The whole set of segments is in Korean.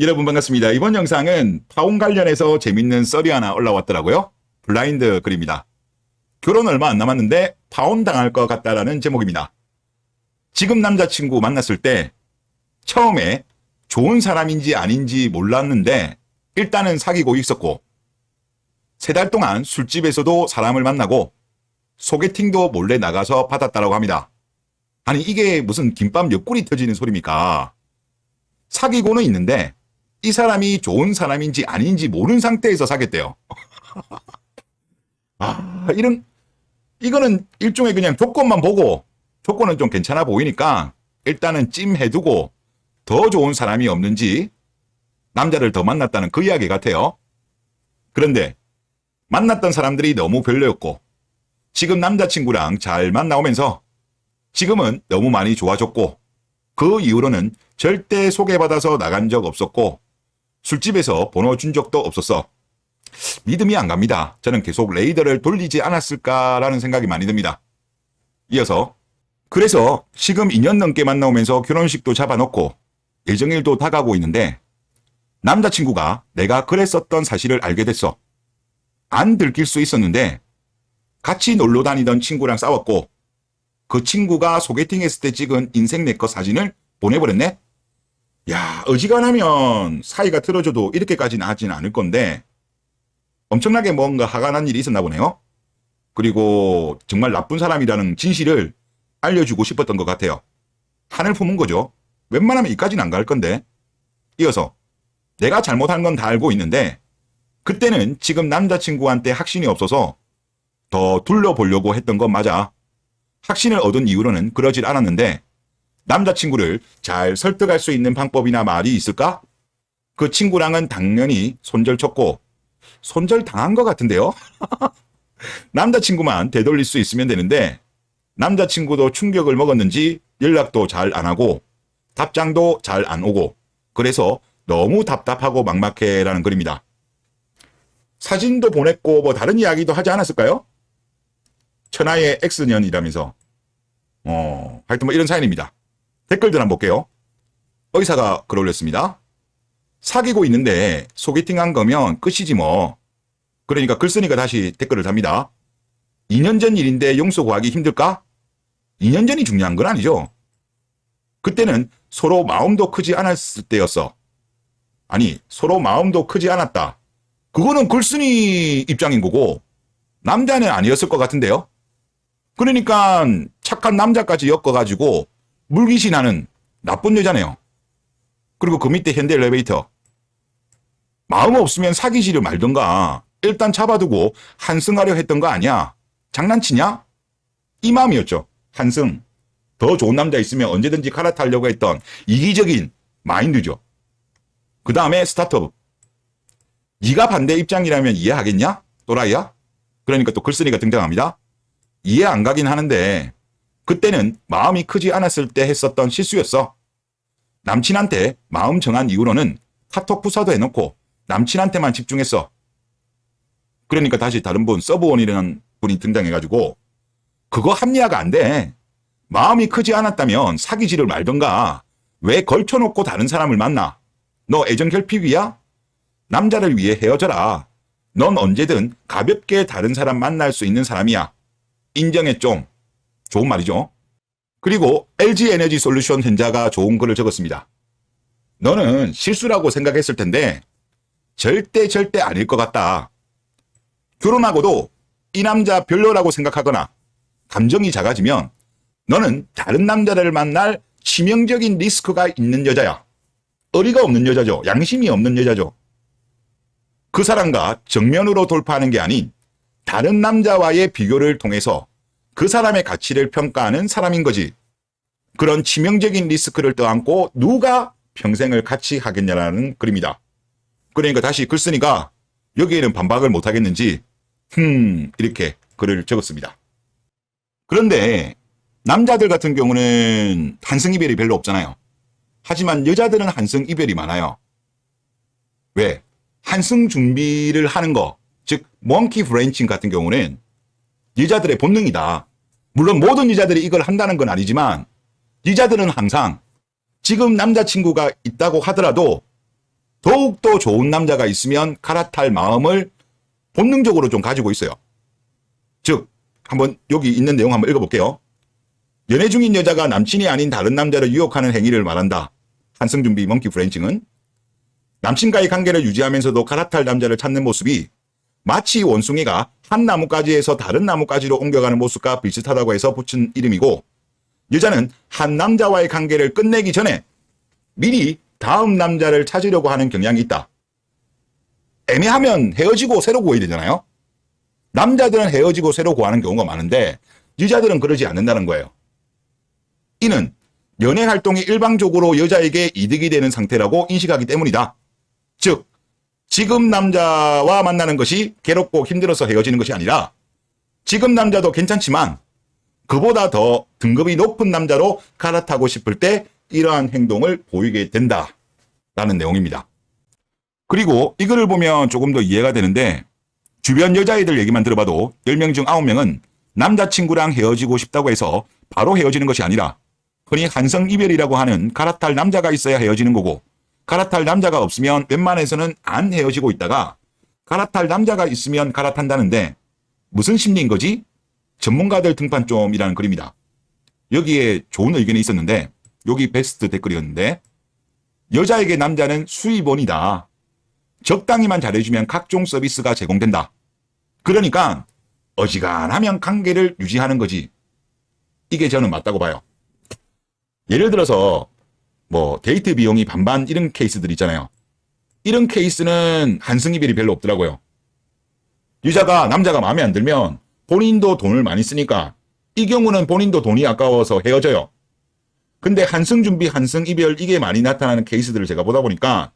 여러분 반갑습니다. 이번 영상은 파혼 관련해서 재밌는 썰이 하나 올라왔더라고요. 블라인드 글입니다. 결혼 얼마 안 남았는데 파혼 당할 것 같다라는 제목입니다. 지금 남자친구 만났을 때 처음에 좋은 사람인지 아닌지 몰랐는데 일단은 사귀고 있었고 세 달 동안 술집에서도 사람을 만나고 소개팅도 몰래 나가서 받았다라고 합니다. 아니 이게 무슨 김밥 옆구리 터지는 소리입니까? 사귀고는 있는데 이 사람이 좋은 사람인지 아닌지 모르는 상태에서 사귀었대요. 아, 이런, 이거는 일종의 그냥 조건만 보고 조건은 좀 괜찮아 보이니까 일단은 찜해두고 더 좋은 사람이 없는지 남자를 더 만났다는 그 이야기 같아요. 그런데 만났던 사람들이 너무 별로였고 지금 남자친구랑 잘 만나오면서 지금은 너무 많이 좋아졌고 그 이후로는 절대 소개받아서 나간 적 없었고 술집에서 번호 준 적도 없었어. 믿음이 안 갑니다. 저는 계속 레이더를 돌리지 않았을까라는 생각이 많이 듭니다. 이어서 그래서 지금 2년 넘게 만나오면서 결혼식도 잡아놓고 예정일도 다가오고 있는데 남자친구가 내가 그랬었던 사실을 알게 됐어. 안 들킬 수 있었는데 같이 놀러 다니던 친구랑 싸웠고 그 친구가 소개팅 했을 때 찍은 인생 내거 사진을 보내버렸네? 야, 어지간하면 사이가 틀어져도 이렇게까지는 하진 않을 건데 엄청나게 뭔가 화가 난 일이 있었나 보네요. 그리고 정말 나쁜 사람이라는 진실을 알려주고 싶었던 것 같아요. 한을 품은 거죠. 웬만하면 이까지는 안 갈 건데. 이어서 내가 잘못한 건 다 알고 있는데 그때는 지금 남자친구한테 확신이 없어서 더 둘러보려고 했던 건 맞아. 확신을 얻은 이후로는 그러질 않았는데 남자친구를 잘 설득할 수 있는 방법이나 말이 있을까? 그 친구랑은 당연히 손절 쳤고 손절 당한 것 같은데요? 남자친구만 되돌릴 수 있으면 되는데 남자친구도 충격을 먹었는지 연락도 잘 안 하고 답장도 잘 안 오고 그래서 너무 답답하고 막막해라는 글입니다. 사진도 보냈고 뭐 다른 이야기도 하지 않았을까요? 천하의 X년이라면서 어 하여튼 뭐 이런 사연입니다. 댓글들 한번 볼게요. 의사가 글 올렸습니다. 사귀고 있는데 소개팅 한 거면 끝이지 뭐. 그러니까 글 쓰니까 다시 댓글을 답니다. 2년 전 일인데 용서 구하기 힘들까? 2년 전이 중요한 건 아니죠. 그때는 서로 마음도 크지 않았을 때였어. 아니, 서로 마음도 크지 않았다. 그거는 글쓴이 입장인 거고, 남자는 아니었을 것 같은데요? 그러니까 착한 남자까지 엮어가지고 물귀신 하는 나쁜 여자네요. 그리고 그 밑에 현대 엘리베이터. 마음 없으면 사귀지를 말던가 일단 잡아두고 한승하려 했던 거 아니야? 장난치냐? 이 마음이었죠. 한승. 더 좋은 남자 있으면 언제든지 갈아타려고 했던 이기적인 마인드죠. 그 다음에 스타트업. 네가 반대 입장이라면 이해하겠냐? 또라이야? 그러니까 또 글쓴이가 등장합니다. 이해 안 가긴 하는데 그때는 마음이 크지 않았을 때 했었던 실수였어. 남친한테 마음 정한 이후로는 카톡 부사도 해놓고 남친한테만 집중했어. 그러니까 다시 다른 분 서브원이라는 분이 등장해가지고 그거 합리화가 안 돼. 마음이 크지 않았다면 사귀지를 말던가 왜 걸쳐놓고 다른 사람을 만나? 너 애정 결핍이야? 남자를 위해 헤어져라. 넌 언제든 가볍게 다른 사람 만날 수 있는 사람이야. 인정해 좀. 좋은 말이죠. 그리고 LG 에너지 솔루션 현자가 좋은 글을 적었습니다. 너는 실수라고 생각했을 텐데 절대 절대 아닐 것 같다. 결혼하고도 이 남자 별로라고 생각하거나 감정이 작아지면 너는 다른 남자를 만날 치명적인 리스크가 있는 여자야. 어리가 없는 여자죠. 양심이 없는 여자죠. 그 사람과 정면으로 돌파하는 게 아닌 다른 남자와의 비교를 통해서 그 사람의 가치를 평가하는 사람인 거지. 그런 치명적인 리스크를 떠안고 누가 평생을 같이 하겠냐라는 글입니다. 그러니까 다시 글 쓰니까 여기에는 반박을 못 하겠는지 흠 이렇게 글을 적었습니다. 그런데 남자들 같은 경우는 한승 이별이 별로 없잖아요. 하지만 여자들은 한승 이별이 많아요. 왜? 한승 준비를 하는 거, 즉 몽키 브레인칭 같은 경우는 여자들의 본능이다. 물론 모든 여자들이 이걸 한다는 건 아니지만 여자들은 항상 지금 남자친구가 있다고 하더라도 더욱더 좋은 남자가 있으면 갈아탈 마음을 본능적으로 좀 가지고 있어요. 즉, 한번 여기 있는 내용 한번 읽어볼게요. 연애 중인 여자가 남친이 아닌 다른 남자를 유혹하는 행위를 말한다. 한승준비 멍키 프렌칭은 남친과의 관계를 유지하면서도 갈아탈 남자를 찾는 모습이 마치 원숭이가 한 나뭇가지에서 다른 나뭇가지로 옮겨가는 모습과 비슷하다고 해서 붙인 이름이고 여자는 한 남자와의 관계를 끝내기 전에 미리 다음 남자를 찾으려고 하는 경향이 있다. 애매하면 헤어지고 새로 구해야 되잖아요. 남자들은 헤어지고 새로 구하는 경우가 많은데 여자들은 그러지 않는다는 거예요. 이는 연애 활동이 일방적으로 여자에게 이득이 되는 상태라고 인식하기 때문이다. 즉, 지금 남자와 만나는 것이 괴롭고 힘들어서 헤어지는 것이 아니라 지금 남자도 괜찮지만 그보다 더 등급이 높은 남자로 갈아타고 싶을 때 이러한 행동을 보이게 된다. 라는 내용입니다. 그리고 이 글을 보면 조금 더 이해가 되는데 주변 여자애들 얘기만 들어봐도 10명 중 9명은 남자친구랑 헤어지고 싶다고 해서 바로 헤어지는 것이 아니라 흔히 한성 이별이라고 하는 갈아탈 남자가 있어야 헤어지는 거고 갈아탈 남자가 없으면 웬만해서는 안 헤어지고 있다가 갈아탈 남자가 있으면 갈아탄다는데 무슨 심리인 거지? 전문가들 등판 좀이라는 글입니다. 여기에 좋은 의견이 있었는데 여기 베스트 댓글이었는데 여자에게 남자는 수입원이다. 적당히만 잘해주면 각종 서비스가 제공된다. 그러니까 어지간하면 관계를 유지하는 거지. 이게 저는 맞다고 봐요. 예를 들어서 뭐 데이트 비용이 반반 이런 케이스들 있잖아요. 이런 케이스는 한승이별이 별로 없더라고요. 여자가 남자가 마음에 안 들면 본인도 돈을 많이 쓰니까 이 경우는 본인도 돈이 아까워서 헤어져요. 근데 한승 준비, 한승 이별 이게 많이 나타나는 케이스들을 제가 보다 보니까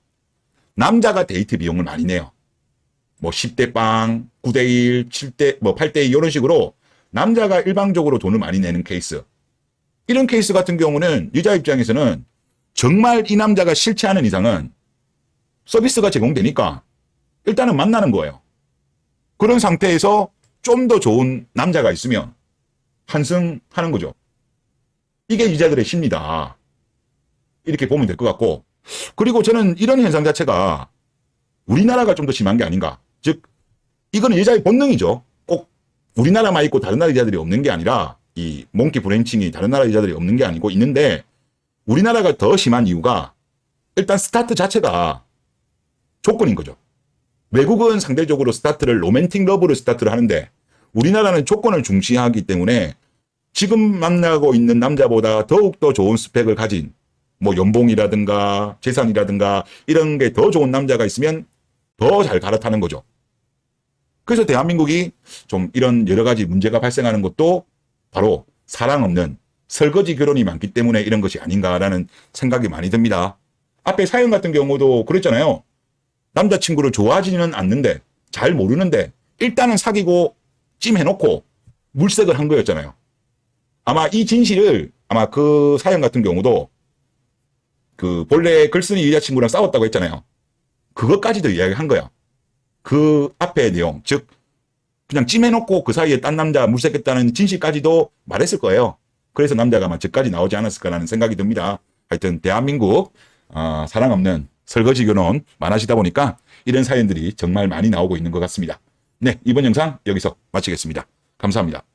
남자가 데이트 비용을 많이 내요. 뭐 10대 빵, 9대 1, 7대 뭐 8대 2 이런 식으로 남자가 일방적으로 돈을 많이 내는 케이스. 이런 케이스 같은 경우는 여자 입장에서는 정말 이 남자가 않은 이상은 서비스가 제공되니까 일단은 만나는 거예요. 그런 상태에서 좀 더 좋은 남자가 있으면 환승하는 거죠. 이게 여자들의 심리다. 이렇게 보면 될 것 같고 그리고 저는 이런 현상 자체가 우리나라가 좀 더 심한 게 아닌가. 즉 이거는 여자의 본능이죠. 꼭 우리나라만 있고 다른 나라 여자들이 없는 게 아니라 이 몽키 브랜칭이 다른 나라 여자들이 없는 게 아니고 있는데 우리나라가 더 심한 이유가 일단 스타트 자체가 조건인 거죠. 외국은 상대적으로 스타트를 로맨틱 러브로 스타트를 하는데 우리나라는 조건을 중시하기 때문에 지금 만나고 있는 남자보다 더욱더 좋은 스펙을 가진 뭐 연봉이라든가 재산이라든가 이런 게 더 좋은 남자가 있으면 더 잘 갈아타는 거죠. 그래서 대한민국이 좀 이런 여러 가지 문제가 발생하는 것도 바로 사랑 없는 설거지 결혼이 많기 때문에 이런 것이 아닌가라는 생각이 많이 듭니다. 앞에 사연 같은 경우도 그랬잖아요. 남자친구를 좋아하지는 않는데 잘 모르는데 일단은 사귀고 찜해놓고 물색을 한 거였잖아요. 아마 이 진실을 아마 그 사연 같은 경우도 그 본래 글쓴이 여자친구랑 싸웠다고 했잖아요. 그것까지도 이야기한 거야. 그 앞에 내용, 즉 그냥 찜해놓고 그 사이에 딴 남자 물색했다는 진실까지도 말했을 거예요. 그래서 남자가 아마 저까지 나오지 않았을까라는 생각이 듭니다. 하여튼 대한민국 어, 사랑 없는 설거지 결혼 많아지다 보니까 이런 사연들이 정말 많이 나오고 있는 것 같습니다. 네, 이번 영상 여기서 마치겠습니다. 감사합니다.